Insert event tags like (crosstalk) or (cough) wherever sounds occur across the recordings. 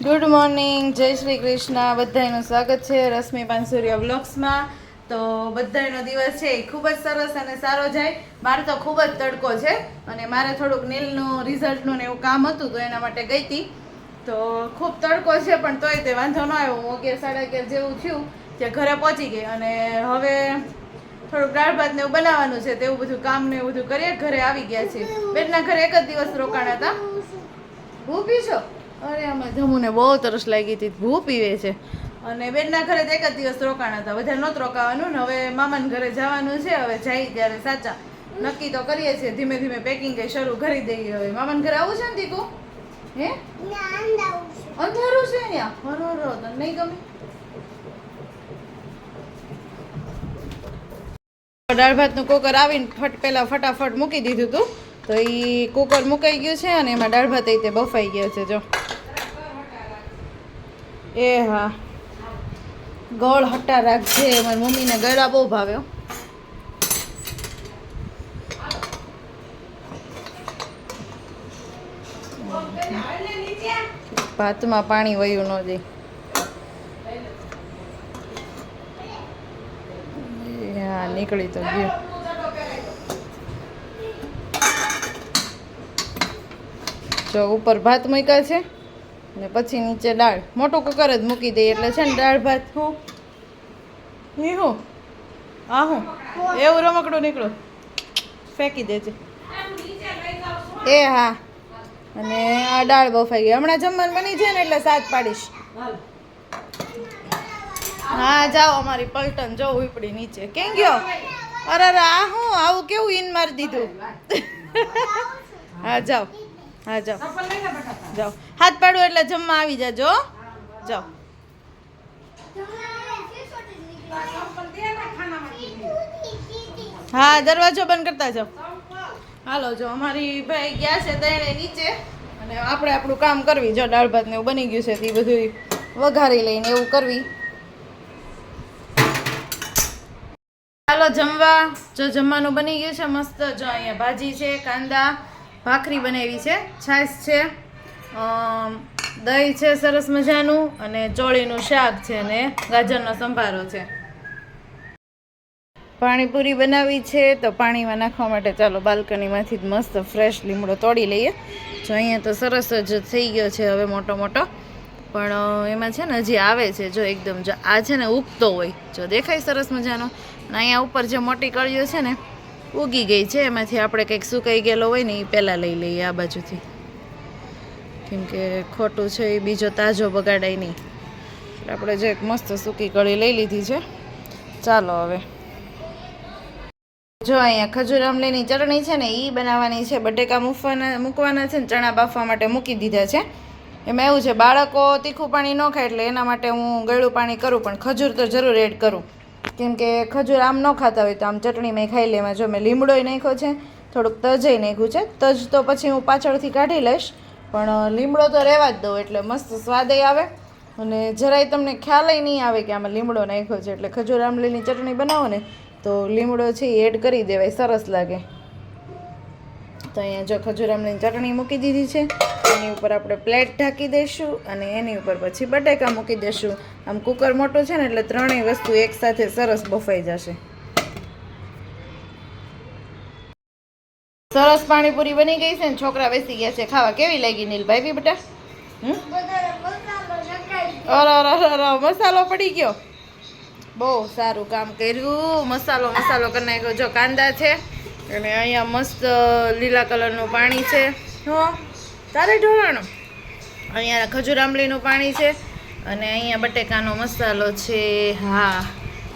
Good morning જય શ્રી કૃષ્ણ. બધાનું સ્વાગત છે રશ્મિ પાનસુરિયા વ્લોગ્સમાં. તો બધાનો દિવસ છે એ ખૂબ જ સરસ અને સારો જાય. મારે તો ખૂબ જ તડકો છે અને મારે થોડુંક નીલનું રિઝલ્ટનું ને એવું કામ હતું તો એના માટે ગઈ હતી. તો ખૂબ તડકો છે પણ તોય તે વાંધો ન આવ્યો. હું અગિયાર સાડા અગિયાર જેવું થયું કે ઘરે પહોંચી ગઈ અને હવે થોડુંક દાળ ભાત ને એવું બનાવવાનું છે તેવું બધું કામ ને એવું બધું કરીએ. ઘરે આવી ગયા છે બેનના ઘરે એક જ દિવસ રોકાણા હતા. ભૂ પીશો અરે, આમાં જમુને બહુ તરસ લાગી હતી, ભૂ પીવે છે. અને બેનના ઘરે તો એક જ દિવસ રોકાણા હતા બધા નહોતું રોકાવાનું ને હવે મામાના ઘરે જવાનું છે, હવે જાય ત્યારે સાચા. નક્કી તો કરીએ છીએ, ધીમે ધીમે પેકિંગ શરૂ કરી દઈએ હવે. મામાના ઘરે આવું છે ને દીકુ? હે? અંધારું છે હરો હરો તને નહીં ગમે? દાળ ભાતનું કુકર આવીને ફટ પહેલાં ફટાફટ મૂકી દીધું હતું તો એ કુકર મુકાઈ ગયું છે અને એમાં દાળ ભાત એ તે બફાઈ ગયો છે, જો. એ હા. ગળ હટા રાખજે. મારી મમ્મીને ગળા બહુ ભાવ્યો ભાતમાં પાણી વયું ન જાય હા, નીકળી તો ગયું. જો ઉપર ભાત મૂક્યા છે. ને પછી નીચે દાળ. મોટું કુકર જ મૂકી દઈએ એટલે છે ને દાળ ભાત. હું? એ હું? આ હું? એવું રમકડું નીકળું ફેંકી દેજે. એ હા. અને આ દાળ બફાઈ ગઈ હમણાં જમવાનું બની છે ને એટલે સાત પાડીશ. હા જાઓ અમારી પલટન. જો ઉપડી નીચે. કેમ ગયો? અરે આ હું? આવું કેવું ઈન મારી દીધું? હા જાઓ. હા જાઓ. જાઓ. હાથ પાડો એટલે જમવા આવી જાજો જાઓ. હા દરવાજો બંધ કરતા જાઓ. હાલો જો અમારી ભાઈ ગયા છે તેણે નીચે. અને આપણે આપણું કામ કરવી. જો દાળ ભાત ને એવું બની ગયું છે તે બધું વઘારી લઈને એવું કરવી. ચાલો જમવા. જો જમવાનું બની ગયું છે. મસ્ત જો અહીંયા ભાજી છે કાંદા. ભાખરી બનાવી છે, છાશ છે દહીં છે, સરસ મજાનું અને ચોળીનું શાક છે અને ગાજરનો સંભારો છે. પાણીપુરી બનાવી છે, તો પાણીમાં નાખવા માટે ચાલો બાલ્કનીમાંથી જ મસ્ત ફ્રેશ લીમડો તોડી લઈએ. જો અહીંયા તો સરસ જ થઈ ગયો છે હવે મોટો મોટો. પણ એમાં છે ને હજી આવે છે, જો એકદમ જો આ છે ને ઉગતો હોય. જો દેખાય સરસ મજાનો. અને અહીંયા ઉપર જે મોટી કળીઓ છે ને ઉગી ગઈ છે. એમાંથી આપણે કંઈક સુકાઈ ગયેલો હોય ને એ પહેલાં લઈ લઈએ આ બાજુથી. કેમ કે ખોટું છે, એ બીજો તાજો બગાડાય નહીં. આપણે જે એક મસ્ત સૂકી કળી લઈ લીધી છે. ચાલો હવે. જો અહીંયા ખજૂર આમલીની ચટણી છે ને, એ બનાવવાની છે. બટેકા મૂકવાના મૂકવાના છે ને, ચણા બાફવા માટે મૂકી દીધા છે. એમાં એવું છે, બાળકો તીખું પાણી ન ખાય એટલે એના માટે હું ગળ્યું પાણી કરું, પણ ખજૂર તો જરૂર એડ કરું. કેમ કે ખજૂર આમ ન ખાતા હોય તો આમ ચટણીમાં ખાઈ લેવા જો મેં લીમડોય નાખ્યો છે, થોડુંક તજય નાખ્યું છે. તજ તો પછી હું પાછળથી કાઢી લઈશ, પણ લીમડો તો રહેવા જ દઉં એટલે મસ્ત સ્વાદય આવે. અને જરાય તમને ખ્યાલય નહીં આવે કે આમાં લીમડો નાખ્યો છે, એટલે ખજૂર આમલીની ચટણી બનાવો ને, તો લીમડો છે એ એડ કરી દેવાય, સરસ લાગે. તો અહીંયા જો ખજૂરામની ચટણી મૂકી દીધી છે. એની ઉપર આપણે પ્લેટ ઢાંકી દઈશું અને એની ઉપર પછી બટેકા મૂકી દઈશું. આમ કુકર મોટું છે ને એટલે ત્રણેય વસ્તુ એકસાથે સરસ બફાઈ જશે. સરસ પાણીપુરી બની ગઈ છે ને છોકરા બેસી ગયા છે. ખાવા કેવી લાગી નીલભાઈ બી બેટા? મસાલો પડી ગયો. બહુ સારું કામ કર્યું. મસાલો મસાલો કરી નાખ્યો. જો કાંદા છે. અને અહીંયા મસ્ત લીલા કલરનું પાણી છે. હો તારે ઢોળાણું? અહીંયા ખજૂર આંબલીનું પાણી છે અને અહીંયા બટેકાનો મસાલો છે. હા,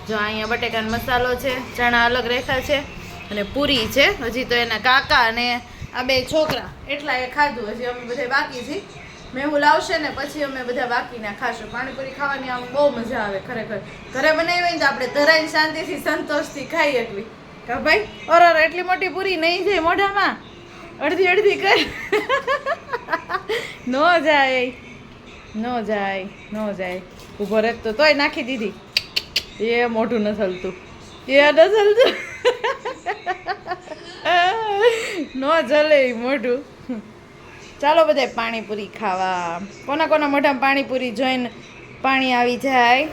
જો, અહીંયા બટેકાનો મસાલો છે. ચણા અલગ રેખા છે અને પૂરી છે. હજી તો એના કાકા અને આ બે છોકરા એટલા એ ખાધું. હજી અમે બધા બાકી છીએ. મેહુલ લાવશે ને પછી અમે બધા બાકીના ખાશું. પાણીપુરી ખાવાની આમ બહુ મજા આવે ખરેખર. ઘરે બનાવી હોય ને તો આપણે ધરાઈને શાંતિથી સંતોષથી ખાઈ શકવી કા ભાઈ? ઓર એટલી મોટી પૂરી નહીં જાય મોઢામાં. અડધી અડધી કર. (laughs) નો જાય. નો જાય નો જાય. ઊભો રહે તો તોય નાખી દીધી. એ મોઢું ન હલતું એ ન હલતું (laughs) ન જલે મોઢું. ચાલો બધાય પાણીપુરી ખાવા. કોના કોના મોઢામાં પાણીપુરી જોઈને પાણી આવી જાય.